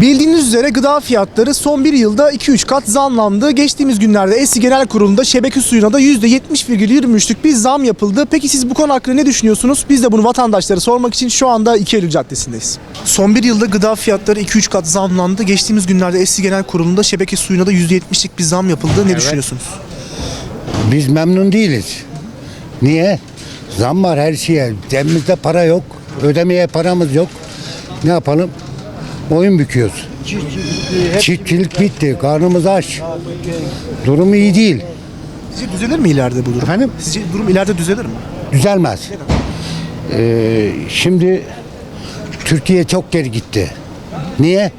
Bildiğiniz üzere gıda fiyatları son bir yılda 2-3 kat zamlandı. Geçtiğimiz günlerde ESİ Genel Kurulu'nda şebeke suyuna da %70,23'lük bir zam yapıldı. Peki siz bu konu hakkında ne düşünüyorsunuz? Biz de bunu vatandaşlara sormak için şu anda 2 Eylül Caddesi'ndeyiz. Son bir yılda gıda fiyatları 2-3 kat zamlandı. Geçtiğimiz günlerde ESİ Genel Kurulu'nda şebeke suyuna da %70'lik bir zam yapıldı. Ne düşünüyorsunuz? Biz memnun değiliz. Niye? Zam var her şeye. Cebimizde para yok. Ödemeye paramız yok. Ne yapalım? Oyun büküyoruz. Çiftçilik bitti. Karnımız aç. Durum iyi değil. Sizce düzelir mi ileride bu durum? Efendim? Sizce durum ileride düzelir mi? Düzelmez. Ee, şimdi Türkiye çok geri gitti. Niye?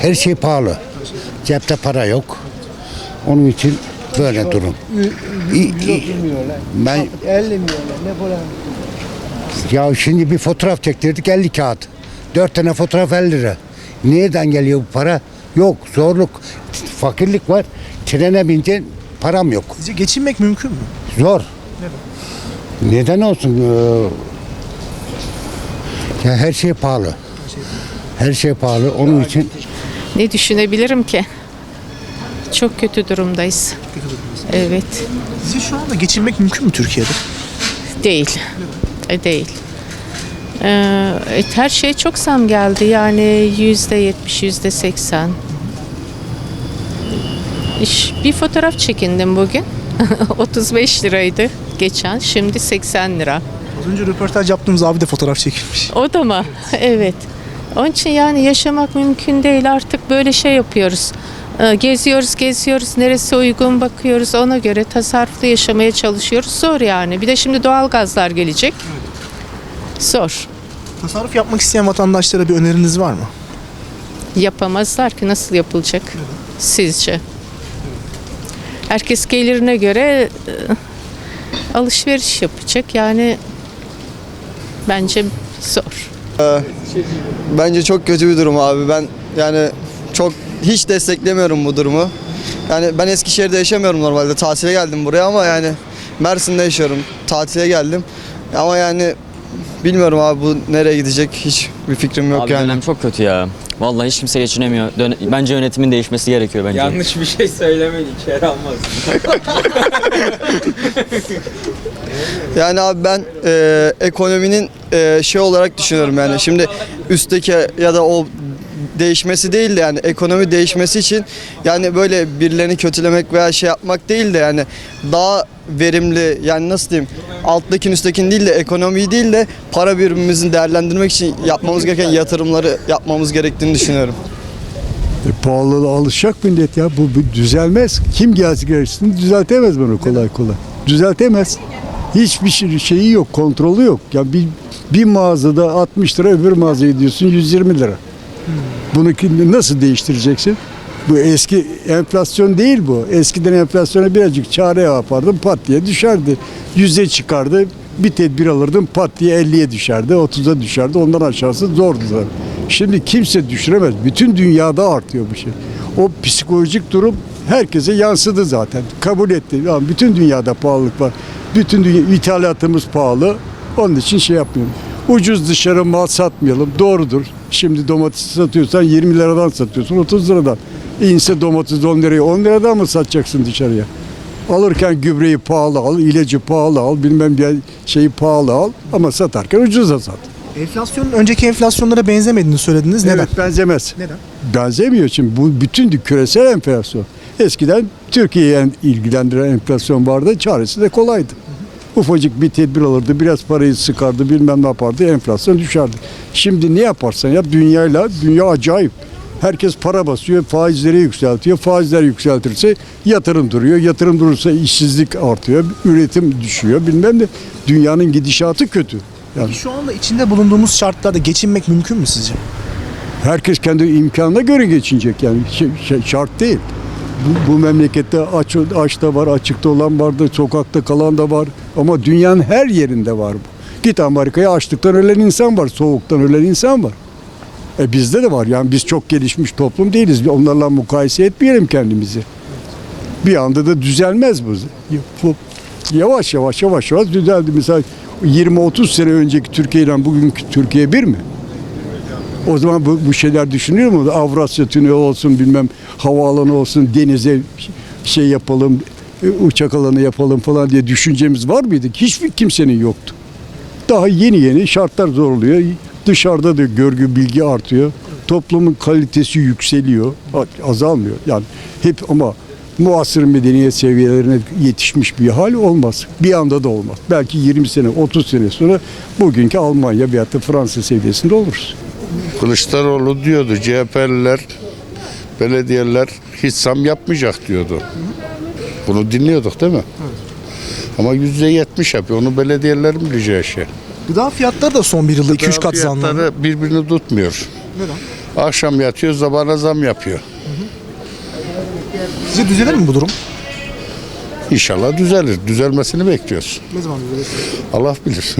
Her şey pahalı. Cepte para yok. Onun için böyle durum. Ben 50 milyon ne falan. Ya şimdi bir fotoğraf çektirdik 50 kağıt. 4 tane fotoğraf 50 lira. Nereden geliyor bu para? Yok zorluk, fakirlik var. Trene bineceksin param yok. Sizce geçinmek mümkün mü? Zor. Neden olsun? Ee, Ya her şey pahalı. Her şey pahalı. Onun için Ne düşünebilirim ki? Çok kötü durumdayız. Evet. Sizce şu anda geçinmek mümkün mü Türkiye'de? Değil. E, değil. Ee, her şey çok zam geldi. Yani yüzde yetmiş, yüzde seksen. Bir fotoğraf çekindim bugün. 35 liraydı geçen. Şimdi 80 lira. Az önce röportaj yaptığımız abi de fotoğraf çekilmiş. O da mı? evet. Onun için yani yaşamak mümkün değil. Artık böyle şey yapıyoruz. Ee, Geziyoruz, geziyoruz. Neresi uygun bakıyoruz. Ona göre tasarruflu yaşamaya çalışıyoruz. Zor yani. Bir de şimdi doğal gazlar gelecek. Zor. Tasarruf yapmak isteyen vatandaşlara bir öneriniz var mı? Yapamazlar ki nasıl yapılacak sizce? Herkes gelirine göre e, alışveriş yapacak. Yani bence zor. Bence çok kötü bir durum abi. Ben yani çok hiç desteklemiyorum bu durumu. Yani ben Eskişehir'de yaşamıyorum normalde. Tatile geldim buraya ama yani Mersin'de yaşıyorum. Tatile geldim. Ama yani bilmiyorum abi bu nereye gidecek hiç bir fikrim yok Abi yani. dönem çok kötü ya. Vallahi hiç kimse geçinemiyor. Dön- bence yönetimin değişmesi gerekiyor bence. Yanlış bir şey söylemeyin içeri almaz. Yani abi ben e, ekonominin e, şey olarak düşünüyorum yani. Şimdi üstteki ya da o değişmesi değil de yani ekonomi değişmesi için yani böyle birilerini kötülemek veya şey yapmak değil de yani daha verimli yani nasıl diyeyim alttakini üsttekini değil de ekonomiyi değil de para birimimizin değerlendirmek için yapmamız gereken yatırımları yapmamız gerektiğini düşünüyorum. E, pahalılığa alışacak millet ya. Bu, düzelmez. Kim gelsin gelsin düzeltemez bunu kolay kolay. Düzeltemez. Hiçbir şey- şeyi yok, kontrolü yok. Ya bir, bir mağazada 60 lira, öbür mağazaya gidiyorsun 120 lira. Bunu nasıl değiştireceksin? Bu eski enflasyon değil bu. Eskiden enflasyona birazcık çare yapardın pat diye düşerdi. Yüze çıkardı. Bir tedbir alırdın pat diye 50'ye düşerdi, 30'a düşerdi. Ondan aşağısı zordu zaten. Şimdi kimse düşüremez. Bütün dünyada artıyor bu şey. O psikolojik durum herkese yansıdı zaten. Kabul etti. Yani bütün dünyada pahalılık var. Bütün dünya, ithalatımız pahalı. Onun için şey yapmıyorum. Ucuz dışarı mal satmayalım. Doğrudur. Şimdi domates satıyorsan 20 liradan satıyorsun 30 liradan. İnse domates 10 liraya 10 liradan mı satacaksın dışarıya? Alırken gübreyi pahalı al, ilacı pahalı al, bilmem bir şeyi pahalı al ama satarken ucuza sat. Enflasyonun önceki enflasyonlara benzemediğini söylediniz. Neden? Evet benzemez. Neden? Benzemiyor şimdi bu bütün küresel enflasyon. Eskiden Türkiye'yi en- ilgilendiren enflasyon vardı, çaresi de kolaydı. Ufacık bir tedbir alırdı, biraz parayı sıkardı, bilmem ne yapardı, enflasyon düşerdi. Şimdi ne yaparsan yap dünyayla, dünya acayip. Herkes para basıyor, faizleri yükseltiyor. Faizler yükseltirse yatırım duruyor. Yatırım durursa işsizlik artıyor, üretim düşüyor bilmem ne. Dünyanın gidişatı kötü. Yani Şu anda içinde bulunduğumuz şartlarda geçinmek mümkün mü sizce? Herkes kendi imkanına göre geçinecek yani şart değil. Bu, bu memlekette aç, aç da var, açıkta olan var da, sokakta kalan da var. Ama dünyanın her yerinde var bu. Git Amerika'ya açlıktan ölen insan var, soğuktan ölen insan var. E bizde de var yani biz çok gelişmiş toplum değiliz. Onlarla mukayese etmeyelim kendimizi. Bir anda da düzelmez bu. Bu- Yavaş yavaş yavaş yavaş düzeldi. Mesela 20-30 sene önceki Türkiye ile bugünkü Türkiye bir mi? O zaman bu, bu şeyler düşünüyor mu? Avrasya Tüneli olsun bilmem havaalanı olsun denize şey yapalım uçak alanı yapalım falan diye düşüncemiz var mıydı? Hiçbir kimsenin yoktu. Daha yeni yeni şartlar zorluyor. Dışarıda da görgü bilgi artıyor. Toplumun kalitesi yükseliyor. Azalmıyor. Yani hep ama muasır medeniyet seviyelerine yetişmiş bir hal olmaz. Bir anda da olmaz. Belki 20 sene, 30 sene sonra bugünkü Almanya veyahut da Fransa seviyesinde oluruz. Kılıçdaroğlu diyordu CHP'liler, belediyeler hiç zam yapmayacak diyordu. Bunu dinliyorduk değil mi? Ama yüzde yetmiş yapıyor. Onu belediyelerin bileceği şey. Gıda fiyatları da son bir yılda 2-3 kat zamlandı. Fiyatları birbirini tutmuyor. Neden? Akşam yatıyor, zabana zam yapıyor. Sizce düzelir mi bu durum? İnşallah düzelir. Düzelmesini bekliyoruz. Ne zaman düzelir? Allah bilir.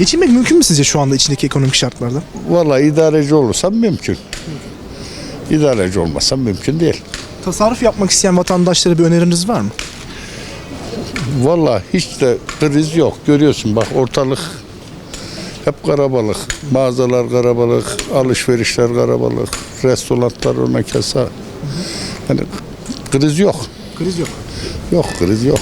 Geçinmek mümkün mü sizce şu anda içindeki ekonomik şartlarda? Vallahi idareci olursam mümkün. İdareci olmasam mümkün değil. Tasarruf yapmak isteyen vatandaşlara bir öneriniz var mı? Vallahi hiç de kriz yok. Görüyorsun bak ortalık hep karabalık. Mağazalar karabalık, alışverişler karabalık, restoranlar ona kesa. Yani kriz yok. Kriz yok. Yok kriz yok.